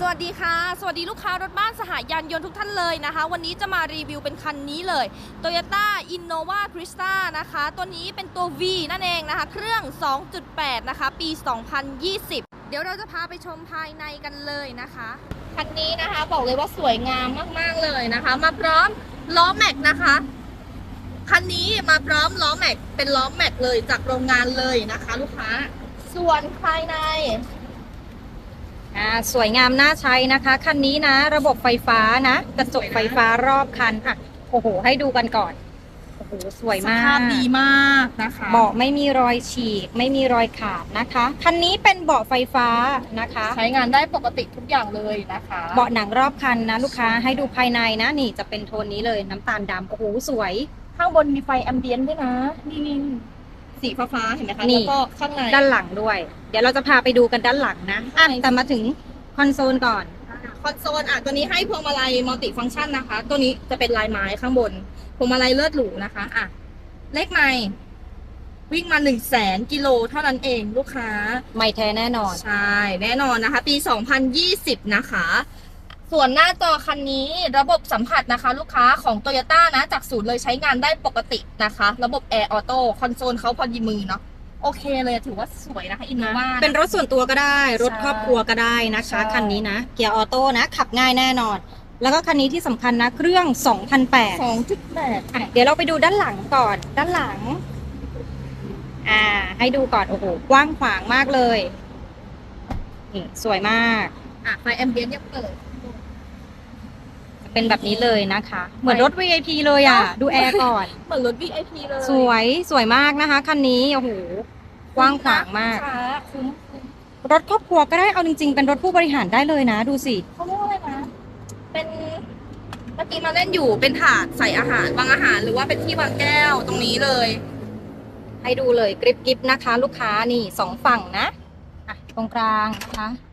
สวัสดีค่ะ สวัสดีลูกค้ารถบ้านสหายานยนต์ทุกท่านเลยนะคะ วันนี้จะมารีวิวเป็นคันนี้เลย Toyota Innova Crista นะคะ ตัวนี้เป็นตัว V นั่นเองนะคะ เครื่อง 2.8 นะคะ ปี 2020 เดี๋ยวเราจะพาไปชมภายในกันเลยนะคะ คันนี้นะคะบอกเลยว่าสวยงามมาก ๆ เลยนะคะ มาพร้อมล้อแม็กนะคะ คันนี้มาพร้อมล้อแม็กเป็นล้อแม็กเลยจากโรงงานเลยนะคะ ลูกค้า ส่วนภายใน อ่าสวยงามน่าใช้นะคะ คันนี้นะ ระบบไฟฟ้านะ กระจกไฟฟ้ารอบคันอะโอ้โห ให้ดูกันก่อน โอ้โห สวยสมากภาพดีมากนะคะเบาะไม่มีรอยฉีก ไม่มีรอยขาดนะคะ คันนี้เป็นเบาะไฟฟ้านะคะ ใช้งานได้ปกติทุกอย่างเลยนะคะ เบาะหนังรอบคันนะลูกค้าให้ดูภายในนะ นี่จะเป็นโทนนี้เลยน้ำตาลดำโอ้โห สวย ข้างบนมีไฟแอมเบียนต์ด้วยนะ นี่นี่ สีฟ้าๆเห็นไหมคะนี่ แล้วก็ข้างในด้านหลังด้วย เดี๋ยวเราจะพาไปดูกันด้านหลังนะอะแต่มาถึงคอนโซลก่อน คอนโซลอะตัวนี้ให้พวงมาลัยมัลติฟังก์ชันนะคะ ตัวนี้จะเป็นลายไม้ข้างบนพวงมาลัยเลือดหรูนะคะอะเลขไม่วิ่งมา1 0 0 0 0 0กิโลเท่านั้นเองลูกค้า ไม่แท้แน่นอน ใช่ แน่นอนนะคะ ปี 2020 นะคะ ส่วนหน้าจอคันนี้ระบบสัมผัสนะคะ ลูกค้าของ Toyota นะ จากศูนย์เลยใช้งานได้ปกตินะคะ ระบบ Air Auto คอนโซลเขาพอดีมือเนาะโอเคเลยถือว่าสวยนะคะอินโนวาเป็นรถส่วนตัวก็ได้ รถใช่ครอบครัวก็ได้นะคะใช่คันนี้นะ เกียร์ออโต้นะ ขับง่ายแน่นอน แล้วก็คันนี้ที่สำคัญนะ เครื่อง 2008สองจุดแปดอะเดี๋ยวเราไปดูด้านหลังก่อนด้านหลัง อ่า ให้ดูก่อน โอ้โหกว้างขวางมากเลยนี่สวยมาก อะไฟแอมเบียนยังเปิดจะ เป็นแบบนี้เลยนะคะ เหมือนรถ VIP เลยอะ ดูแอร์ก่อน เหมือนรถ VIP เลยสวยสวยมากนะคะคันนี้โอ้โหกว้างขวางมากคุ้นะคุ้มคุ้มรถครอบครัวก็ได้เอาจริง ๆ เป็นรถผู้บริหารได้เลยนะ ดูสิเขาเรียกว่าอะไรนะ เป็นเมื่อกี้มาเล่นอยู่เป็นถาดใส่อาหารวางอาหารหรือว่าเป็นที่วางแก้วตรงนี้เลย ให้ดูเลยกริบกริบนะคะ ลูกค้านี่สองฝั่งนะอะตรงกลางนะคะอะ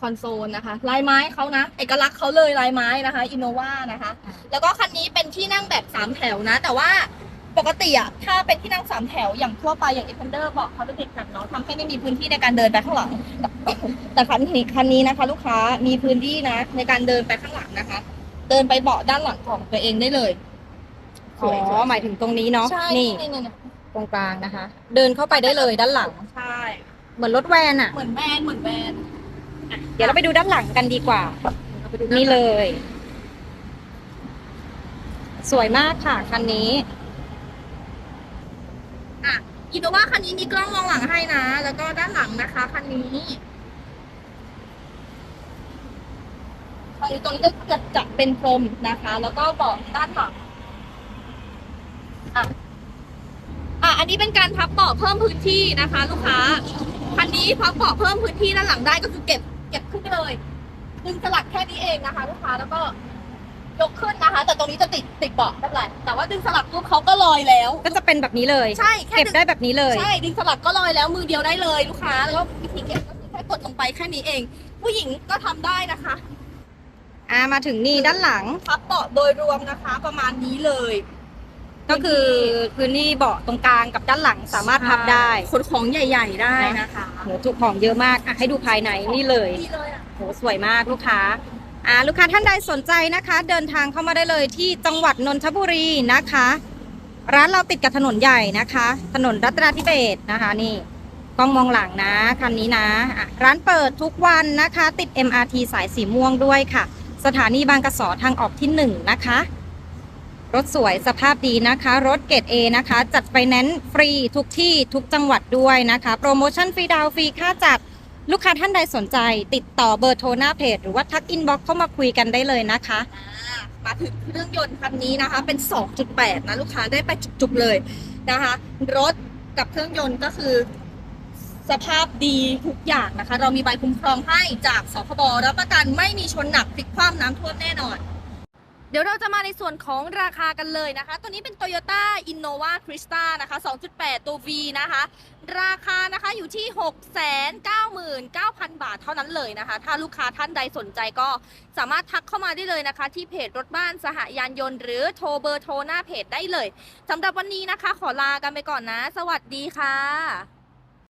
คอนโซลนะคะ ลายไม้เขานะ เอกลักษณ์เขาเลยลายไม้นะคะอินโนวานะคะอะแล้วก็คันนี้เป็นที่นั่งแบบสามแถวนะ แต่ว่าปกติอะถ้าเป็นที่นั่งสามแถวอย่างทั่วไปอย่างเอฟเฟนเดอร์บอกเขาจะติดกันเนาะทำให้ไม่มีพื้นที่ในการเดินไปข้างหลังแต่แต่คันนี้คันนี้นะคะ ลูกค้ามีพื้นที่นะ ในการเดินไปข้างหลังนะคะ เดินไปเบาะด้านหลังของตัวเองได้เลยอ๋อหมายถึงตรงนี้เนาะใช่นี่นี่นี่นี่ตรงกลางนะคะ เดินเข้าไปได้เลยด้านหลังใช่เหมือนรถแวนอะ่ะเหมือนแวนเหมือนแวน เดี๋ยวเราไปดูด้านหลังกันดีกว่า นี่เลย สวยมากค่ะคันนี้อะอินโนวาคันนี้มีกล้องมองหลังให้นะ แล้วก็ด้านหลังนะคะคันนี้ตรงนี้ตรงนี้ก็จะจะเป็นพรมนะคะ แล้วก็เบาะด้านหลังอะอะอันนี้เป็นการพับเบาะเพิ่มพื้นที่นะคะ ลูกค้าคันนี้พับเบาะเพิ่มพื้นที่ด้านหลังได้ก็คือเก็บ เก็บขึ้นไปเลยดึงสลักแค่นี้เองนะคะ ลูกค้าแล้วก็ยกขึ้นนะคะ แต่ตรงนี้จะติดติดเบาะไม่เป็นไรแต่ว่าดึงสลักปุ๊บเขาก็ลอยแล้ว ก็จะเป็นแบบนี้เลย ใช่แค่เก็บดึงได้แบบนี้เลย ใช่ดึงสลักก็ลอยแล้วมือเดียวได้เลยลูกค้า แล้วก็วิธีเก็บก็คือแค่กดลงไปแค่นี้เอง ผู้หญิงก็ทำได้นะคะอ่ามาถึงนี่ด้านหลัง พับเบาะโดยรวมนะคะ ประมาณนี้เลย ก็คือพื้นที่เบาะตรงกลางกับด้านหลังสามารถพับได้ขนของใหญ่ ๆ ได้นะคะโหจุของเยอะมากอะให้ดูภายในนี่เลยนี่เลยอะโหสวยมากลูกค้าอ่าลูกค้าท่านใดสนใจนะคะ เดินทางเข้ามาได้เลยที่จังหวัดนนทบุรีนะคะ ร้านเราติดกับถนนใหญ่นะคะ ถนนรัตนาธิเบศรนะคะนี่กล้องมองหลังนะคันนี้นะอะร้านเปิดทุกวันนะคะ ติด MRT สายสีม่วงด้วยค่ะ สถานีบางกระสอทางออกที่หนึ่งนะคะ รถสวยสภาพดีนะคะ รถเกรด A นะคะ จัดไฟแนนซ์ฟรีทุกที่ทุกจังหวัดด้วยนะคะ โปรโมชั่นฟรีดาวฟรีค่าจัดลูกค้าท่านใดสนใจ ติดต่อเบอร์โทรหน้าเพจ หรือว่าทักอินบ็อกเข้ามาคุยกันได้เลยนะคะ มาถึงเครื่องยนต์คันนี้นะคะ เป็น 2.8 นะลูกค้าได้ไปจุกๆเลยนะคะ รถกับเครื่องยนต์ก็คือสภาพดีทุกอย่างนะคะ เรามีใบคุ้มครองให้จากสคบรับประกันไม่มีชนหนักพลิกคว่ำน้ำท่วมแน่นอน ดี๋ยวเราจะมาในส่วนของราคากันเลยนะคะ ตัวนี้เป็น Toyota Innova Crista นะคะ 2.8 ตัว V นะคะ ราคานะคะอยู่ที่ 699,000 บาทเท่านั้นเลยนะคะ ถ้าลูกค้าท่านใดสนใจก็สามารถทักเข้ามาได้เลยนะคะ ที่เพจรถบ้านสหยานยนต์ หรือโทรเบอร์โทรหน้าเพจได้เลยสำหรับวันนี้นะคะ ขอลากันไปก่อนนะ สวัสดีค่ะ